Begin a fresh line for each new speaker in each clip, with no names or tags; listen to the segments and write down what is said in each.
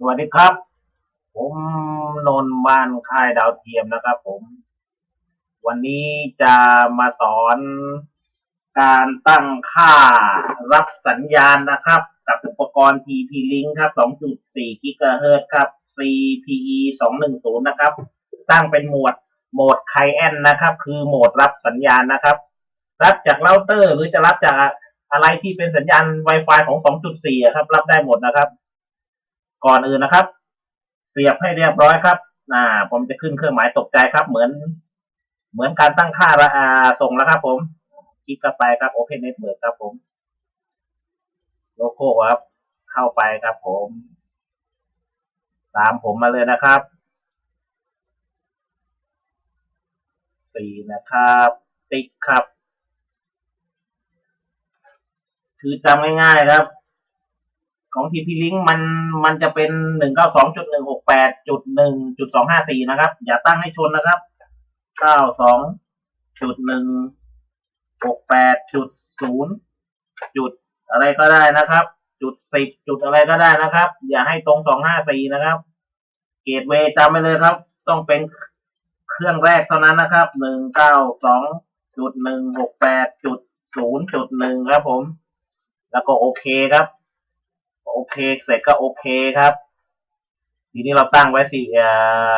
สวัสดีครับ ผมนนท์บ้านค่ายดาวเทียมนะครับผม วันนี้จะมาสอนการตั้งค่ารับสัญญาณนะครับ กับอุปกรณ์ TP-Link ครับ 2.4 GHz ครับ CPE 210 นะครับ ตั้งเป็นหมวดโหมด Client นะครับ คือโหมดรับสัญญาณนะครับ รับจากเราเตอร์หรือจะรับจากอะไรที่เป็นสัญญาณ Wi-Fi ของ 2.4 ครับ รับได้หมดนะครับ ก่อนอื่นนะครับ เสียบให้เรียบร้อยครับอ่าผมจะขึ้นเครื่องหมายตกใจครับ เหมือน เหมือนการตั้งค่าละอาส่งแล้วครับ ผมคลิกเข้าไปครับ Open Network ครับ ผม โลโก้ครับ เข้าไปครับผม ตามผมมาเลยนะครับสี่นะครับ ติ๊กครับ คือจำง่ายๆครับ ของ TP Link มันมันจะเป็นหนึ่งเก้าสองจุดหนึ่งหกแปดจุดหนึ่งจุดสองห้าสี่นะครับ อย่าตั้งให้ชนนะครับเก้าสองจุดหนึ่งหกแปดจุดศูนย์จุดอะไรก็ได้นะครับ จุดสิบจุดอะไรก็ได้นะครับ อย่าให้ตรงสองห้าสี่นะครับเกตเวย์จำไปเลยครับ ต้องเป็นเครื่องแรกเท่านั้นนะครับหนึ่งเก้าสองจุดหนึ่งหกแปดจุดศูนย์จุดหนึ่งครับผม แล้วก็โอเคครับ โอเค เสร็จก็โอเคครับ ทีนี้เราตั้งไว้สี่อ่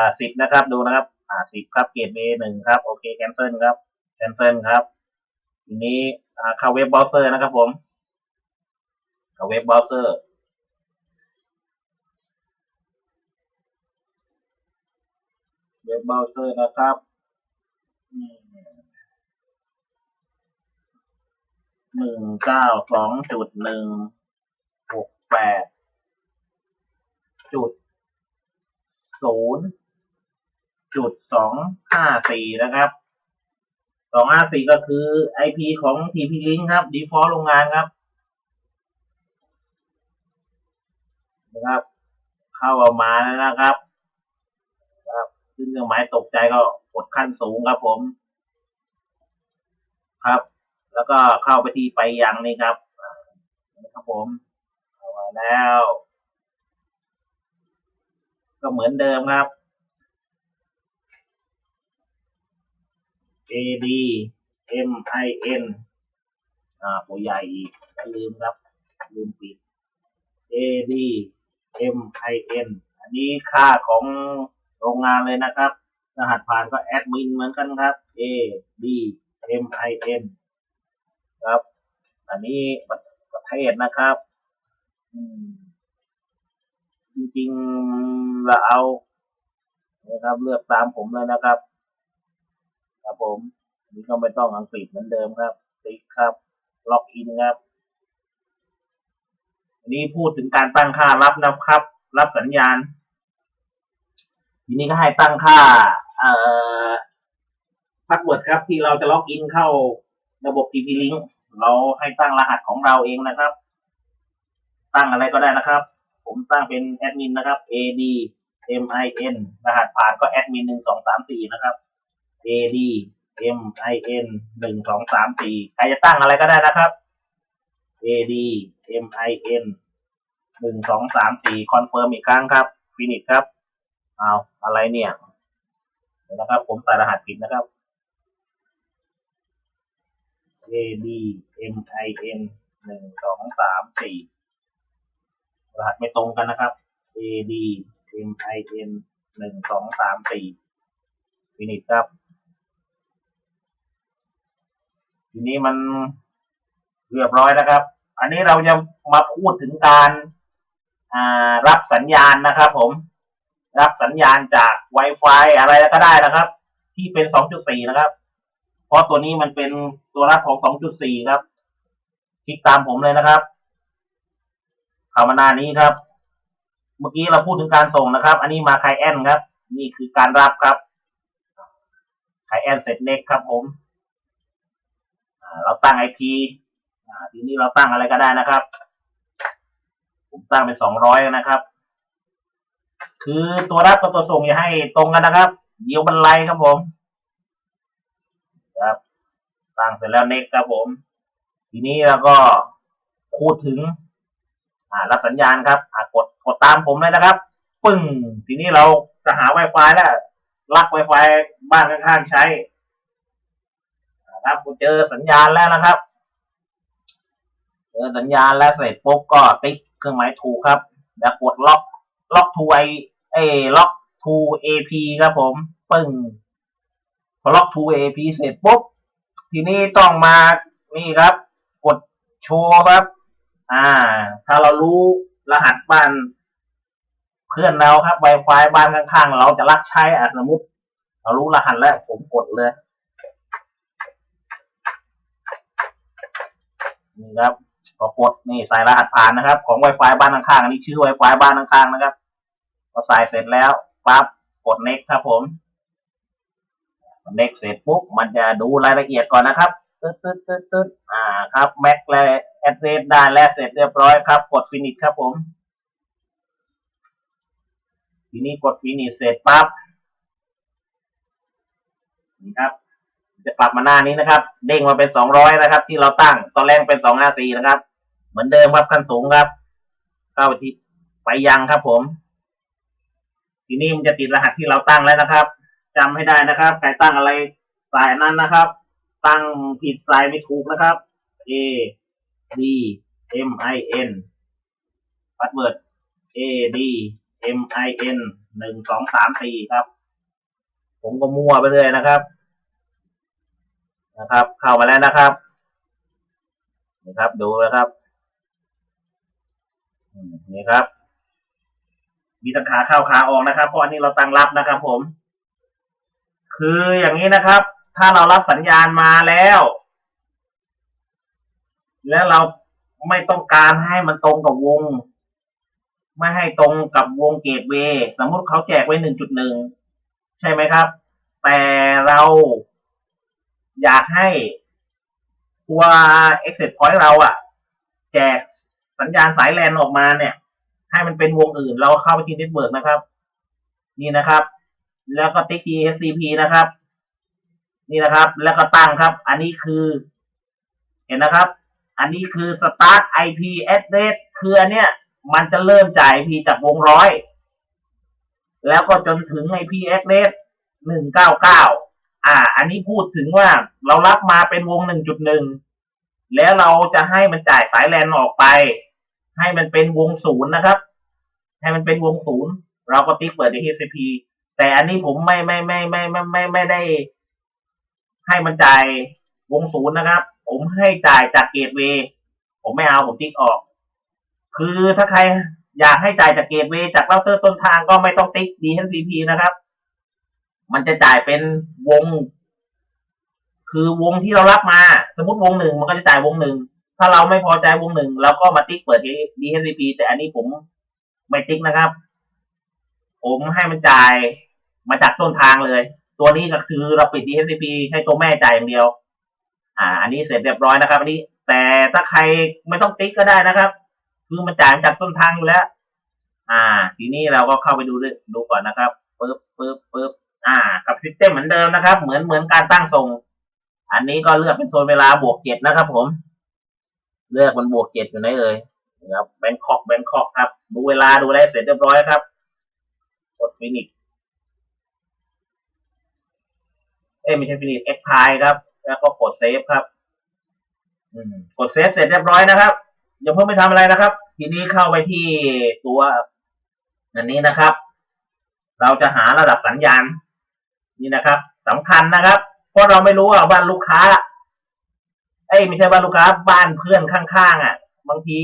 าสิบนะครับ ดูนะครับ อ่าสิบครับเกตเวย์หนึ่งครับ โอเคแคนเซิลครับแคนเซิลครับ ทีนี้อ่าเข้าเว็บเบราว์เซอร์นะครับผมเข้าเว็บเบราว์เซอร์เว็บเบราว์เซอร์นะครับหนึ่งเก้าสองจุดหนึ่ง แปดจุดศูนย์จุดสองห้าสี่นะครับสองห้าสี่ก็คือ IP ของ TP Link ครับ default โรงงานครับนะครับ เข้าเอามาแล้วนะครับครับขึ้นเครื่องหมายตกใจก็กดขั้นสูงครับผม ครับ แล้วก็เข้าไปที่ไปยังนี่ครับนี่ครับผม มาแล้ว ก็เหมือนเดิมครับ A D M I N อ่าตัวใหญ่อีกอย่าลืมครับ ลืมปิด A D M I N อันนี้ค่าของโรงงานเลยนะครับ รหัสผ่านก็แอดมินเหมือนกันครับ A D M I N ครับ อันนี้ประเทศนะครับ จริงๆเราเอานะครับ เลือกตามผมเลยนะครับ ครับผมอันนี้ก็ไม่ต้องอังกฤษเหมือนเดิมครับติ๊กครับ ล็อกอินครับอันนี้พูดถึงการตั้งค่ารับนะครับ รับสัญญาณ ทีนี้ก็ให้ตั้งค่า เอ่อพาสเวิร์ดครับ ที่เราจะล็อกอินเข้าระบบ TP Link เราให้ตั้งรหัสของเราเองนะครับ ตั้งอะไรก็ได้นะครับ ผมตั้งเป็นแอดมินนะครับ AD MIN รหัสผ่านก็แอดมินหนึ่งสองสามสี่นะครับ AD MIN หนึ่งสองสามสี่ใครจะตั้งอะไรก็ได้นะครับ AD MIN หนึ่งสองสามสี่คอนเฟิร์มอีกครั้งครับฟินิชครับเอาอะไรเนี่ยเดี๋ยวนะครับ ผมใส่รหัสผิดนะครับ AD MIN หนึ่งสองสามสี่ รหัสไม่ตรงกันนะครับ AD MIN หนึ่งสองสามสี่ฟินิชครับ ทีนี้มันเรียบร้อยนะครับ อันนี้เราจะมาพูดถึงการารับสัญญาณนะครับ ผม รับสัญญาณจาก Wi-Fi อะไรก็ได้นะครับ ที่เป็น 2.4 นะครับ เพราะตัวนี้มันเป็นตัวรับของ 2.4 ครับ คลิกตามผมเลยนะครับ เข้ามาหน้านี้ครับ เมื่อกี้เราพูดถึงการส่งนะครับ อันนี้มาไคแอนครับ นี่คือการรับครับไคแอนเสร็จเน็กครับผมเราตั้ง IP อทีนี้เราตั้งอะไรก็ได้นะครับ ผมตั้งเป็นสองร้อยนะครับ คือตัวรับกับตัวส่งอย่าให้ตรงกันนะครับ เดี๋ยวมันไล่ครับผมครับตั้งเสร็จแล้วเน็กครับผม ทีนี้เราก็พูดถึง รับสัญญาณครับอ่ากดกดตามผมเลยนะครับ ปึ้ง ทีนี้เราจะหา Wi-Fi แล้วลัก Wi-Fi บ้านข้างๆใช้นะครับผมเจอสัญญาณแล้วนะครับเจอสัญญาณแล้วเสร็จปุ๊บก็ติ๊กเครื่องหมายถูกครับ แล้วกดล็อกล็อกทูไอเอล็อกทูเอพีครับผม ปึ้งพอล็อกทูเอพีเสร็จปุ๊บ ทีนี้ต้องมานี่ครับ กดโชว์ครับ อ่า ถ้าเรารู้รหัสบ้าน เพื่อนเราครับ Wi-Fi บ้านข้างๆ เราจะรักใช้อะสมมติเรารู้รหัสแล้วผมกดเลยนี่ครับพอกดนี่ใส่รหัสผ่านนะครับ ของ Wi-Fi บ้านข้างๆอันนี้ชื่อ Wi-Fi บ้านข้างๆนะครับพอใส่เสร็จแล้วปั๊บกด next ครับผม next เสร็จปุ๊บมันจะดูรายละเอียดก่อนนะครับ ตึ๊ดตึ๊ดตึ๊ดตึ๊ดอ่าครับ Mac และ address ได้แล้วเสร็จเรียบร้อยครับ กด finish ครับผม ทีนี้กด finish เสร็จปั๊บนี่ครับ จะปรับมาหน้านี้นะครับ เด้งมาเป็นสองร้อยนะครับ ที่เราตั้งตอนแรกเป็นสองห้าสี่นะครับ เหมือนเดิมครับขั้นสูงครับ เข้าไปที่ไปยังครับผม ทีนี้มันจะติดรหัสที่เราตั้งแล้วนะครับจำให้ได้นะครับใครตั้งอะไรสายนั้นนะครับ ตั้งผิดสายไม่ถูกนะครับ A D M I N พาสเวิร์ด A D M I N หนึ่งสองสามสี่ครับ ผมก็มั่วไปเลยนะครับ นะครับ เข้ามาแล้วนะครับนะครับ ดูนะครับนี่ครับ มีตั้งขาเข้าขาออกนะครับ เพราะอันนี้เราตั้งรับนะครับ ผม คืออย่างนี้นะครับ ถ้าเรารับสัญญาณมาแล้ว แล้วเราไม่ต้องการให้มันตรงกับวง ไม่ให้ตรงกับวงเกตเวย์สมมติเขาแจกไว้หนึ่งจุดหนึ่งใช่ไหมครับ แต่เราอยากให้ตัว exit point เราอะแจกสัญญาณสายแลนออกมาเนี่ย ให้มันเป็นวงอื่น เราเข้าไปที่ network นะครับ นี่นะครับ แล้วก็ติ๊ก TCP นะครับ นี่นะครับ แล้วก็ตั้งครับ อันนี้คือ เห็นนะครับ อันนี้คือ start IP address คืออันเนี้ยมันจะเริ่มจ่าย IP จากวงร้อย แล้วก็จนถึง IP address หนึ่งเก้าเก้าอ่า อันนี้พูดถึงว่าเรารับมาเป็นวงหนึ่งจุดหนึ่งแล้วเราจะให้มันจ่ายสายแลนออกไป ให้มันเป็นวงศูนย์นะครับ ให้มันเป็นวงศูนย์เราก็ติ๊กเปิด DHCP แต่อันนี้ผมไม่ไม่ไม่ไม่ไม่ไม่ไม่ได้ ให้มันจ่ายวงศูนย์นะครับ ผมให้จ่ายจากเกตเวย์ผมไม่เอาผมติ๊กออก คือถ้าใครอยากให้จ่ายจากเกตเวย์จากเราเตอร์ต้นทางก็ไม่ต้องติ๊ก DHCP นะครับ มันจะจ่ายเป็นวง คือวงที่เรารับมา สมมติวงหนึ่งมันก็จะจ่ายวงหนึ่งถ้าเราไม่พอใจวงหนึ่งเราก็มาติ๊กเปิด DHCP แต่อันนี้ผมไม่ติ๊กนะครับ ผมให้มันจ่ายมาจากต้นทางเลย ตัวนี้ก็คือเราปิด DHCP ให้ตัวแม่จ่ายอย่างเดียว อ่า อันนี้เสร็จเรียบร้อยนะครับ อันนี้ แต่ถ้าใครไม่ต้องติ๊กก็ได้นะครับ คือมันจ่ายจากต้นทางอยู่แล้ว อ่า ทีนี้เราก็เข้าไปดูด,ดูก่อนนะครับปึ๊บปึ๊บปึ๊บอ่า กับซิสเต็มเหมือนเดิมนะครับ เหมือนเหมือนการตั้งทรงอันนี้ก็เลือกเป็นโซนเวลาบวกเจ็ดนะครับ ผม เลือกมันบวกเจ็ดอยู่ไหนเอ่ยนะครับแบงคอกแบงคอกครับ ดูเวลาดูอะไรเสร็จเรียบร้อยครับกดฟินิช อ้ไม่ใช่ฟินิชเอ็กพายครับ แล้วก็กดเซฟครับกดเซฟเสร็จเรียบร้อยนะครับอย่าเพิ่งไปทำอะไรนะครับ ทีนี้เข้าไปที่ตัวอันนี้นะครับ เราจะหาระดับสัญญาณ นี่นะครับสำคัญนะครับ เพราะเราไม่รู้ว่าบ้านลูกค้า เอ้ยไม่ใช่บ้านลูกค้า บ้านเพื่อนข้างๆอะ บางที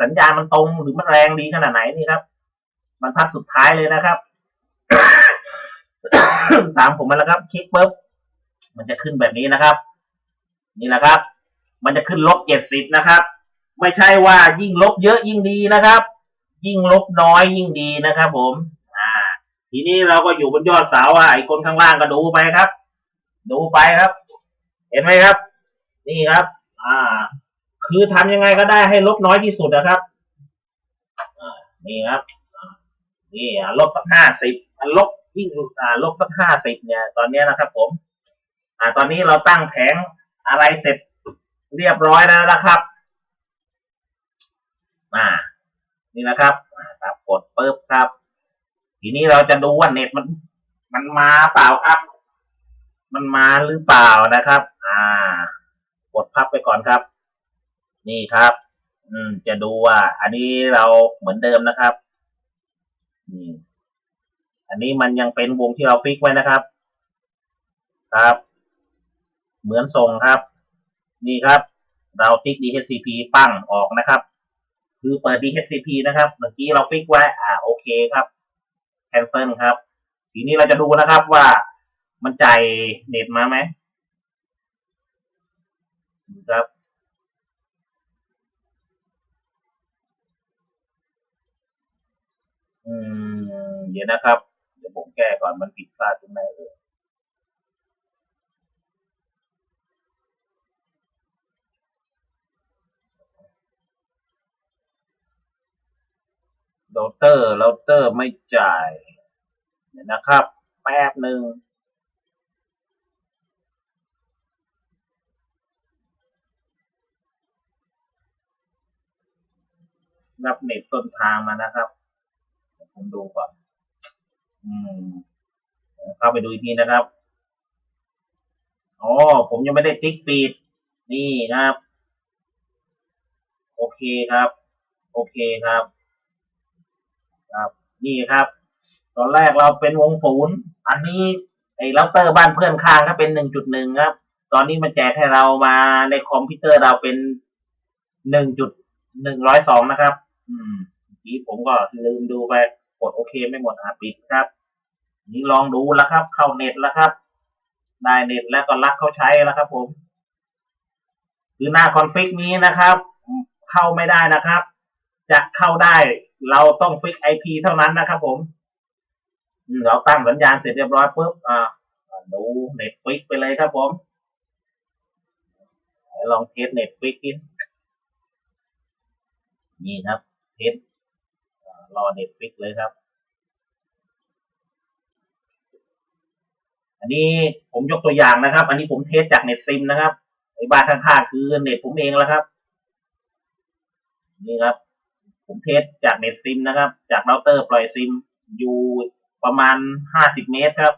สัญญาณมันตรงหรือมันแรงดีขนาดไหนนี่ครับ มันพัดสุดท้ายเลยนะครับ ตามผมมาแล้วครับ คลิกปุ๊บ มันจะขึ้นแบบนี้นะครับ นี่แหละครับ มันจะขึ้นลบเจ็ดสิบนะครับ ไม่ใช่ว่ายิ่งลบเยอะยิ่งดีนะครับ ยิ่งลบน้อยยิ่งดีนะครับ ผม อ่า ทีนี้เราก็อยู่บนยอดเสาอะไอ้คนข้างล่างก็ดูไปครับ ดูไปครับ เห็นไหมครับ นี่ครับ อ่า คือทำยังไงก็ได้ให้ลบน้อยที่สุดนะครับนี่ครับนี่ลบสักห้าสิบลบยิ่งลบสักห้าสิบเนี่ย ตอนนี้นะครับผม อ่าตอนนี้เราตั้งแผงอะไรเสร็จเรียบร้อยแล้วนะครับอ่านี่นะครับอ่าครับกดปุ๊บครับ ทีนี้เราจะดูว่าเน็ตมัน มันมาเปล่าครับ มันมาหรือเปล่านะครับ อ่ากดพับไปก่อนครับ นี่ครับ อืม จะดูว่า อันนี้เราเหมือนเดิมนะครับนี่อันนี้มันยังเป็นวงที่เราฟิกไว้นะครับ ครับ เหมือนส่งครับ นี่ครับ เราติ๊ก DHCP ปั้งออกนะครับ คือเปิด DHCP นะครับ เมื่อกี้เราฟิกไว้ อ่าโอเคครับ cancel ครับ ทีนี้เราจะดูนะครับว่ามันจ่ายเน็ตมาไหมครับอืมเดี๋ยวนะครับ เดี๋ยวผมแก้ก่อนมันผิดพลาดตรงไหนเออ เราเตอร์เราเตอร์ไม่จ่ายเดี๋ยวนะครับ แป๊บหนึ่งนับเน็ตต้นทางมานะครับ ผมดูก่อน อืมเข้าไปดูอีกทีนะครับอ๋อผมยังไม่ได้ติ๊กปีดนี่นะครับ โอเคครับ โอเคครับ นี่ครับ ตอนแรกเราเป็นวงศูนย์อันนี้ไอ้เราเตอร์บ้านเพื่อนข้างก็เป็นหนึ่งจุดหนึ่งครับ ตอนนี้มันแจกให้เรามาในคอมพิวเตอร์เราเป็นหนึ่งจุดหนึ่งร้อยสองนะครับ อืมเมื่อกี้ผมก็ลืมดูไปกดโอเคไม่หมดอะปิดครับ นี่ลองดูแล้วครับ เข้าเน็ตแล้วครับ ได้เน็ตแล้วก็รักเขาใช้แล้วครับ ผมคือหน้าคอนฟิกนี้นะครับ เข้าไม่ได้นะครับ จะเข้าได้ เราต้องฟิกไอพีเท่านั้นนะครับผม เราตั้งสัญญาณเสร็จเรียบร้อยปุ๊บอ่าดูเน็ตฟิกไปเลยครับผมลองเทสเน็ตฟิกกินนี่ครับเทสรอเน็ตฟิกเลยครับ อันนี้ผมยกตัวอย่างนะครับ อันนี้ผมเทสจากเน็ตซิมนะครับไอ้บ้านข้างๆคือเน็ตผมเองแล้วครับ นี่ครับ ผมเทสจากเน็ตซิมนะครับ จากเราเตอร์ปล่อยซิมอยู่ประมาณห้าสิบเมตรครับ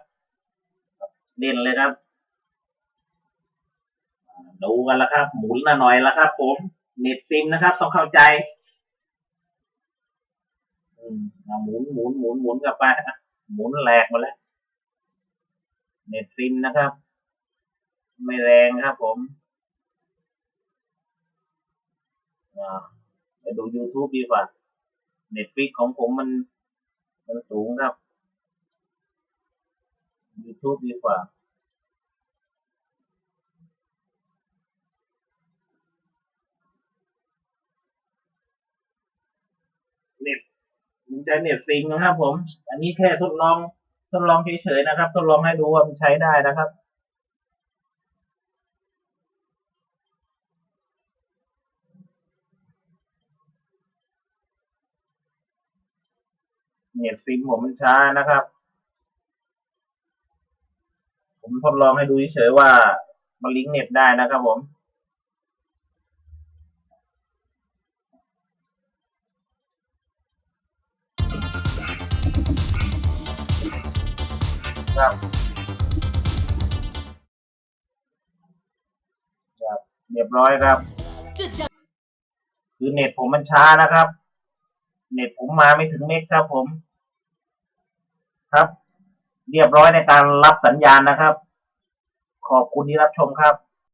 เล่นเลยครับ ดูกันแล้วครับ หมุนหน่อยแล้วครับ ผมเน็ตซิมนะครับ ต้องเข้าใจอืมหมุนหมุนหมุนหมุนกลับไปะหมุนแหลกหมาแล้ว เน็ตซิมนะครับ ไม่แรงครับผมอ่า ไปดู YouTube ดีกว่าเน็ตฟิกของผมมัน มันสูงครับ YouTube ดีกว่าเน็ตมันจะเน็ตซิงนะครับผม อันนี้แค่ทดลอง ทดลองเฉยๆนะครับ ทดลองให้ดูว่ามันใช้ได้นะครับ เน็ตซิมผมมันช้านะครับ ผมทดลองให้ดูเฉยๆว่ามันลิงก์เน็ตได้นะครับผมครับครับเรียบร้อยครับ คือเน็ตผมมันช้านะครับ เน็ตผมมาไม่ถึงเมกครับผม ครับ เรียบร้อยในการรับสัญญาณนะครับ ขอบคุณที่รับชมครับ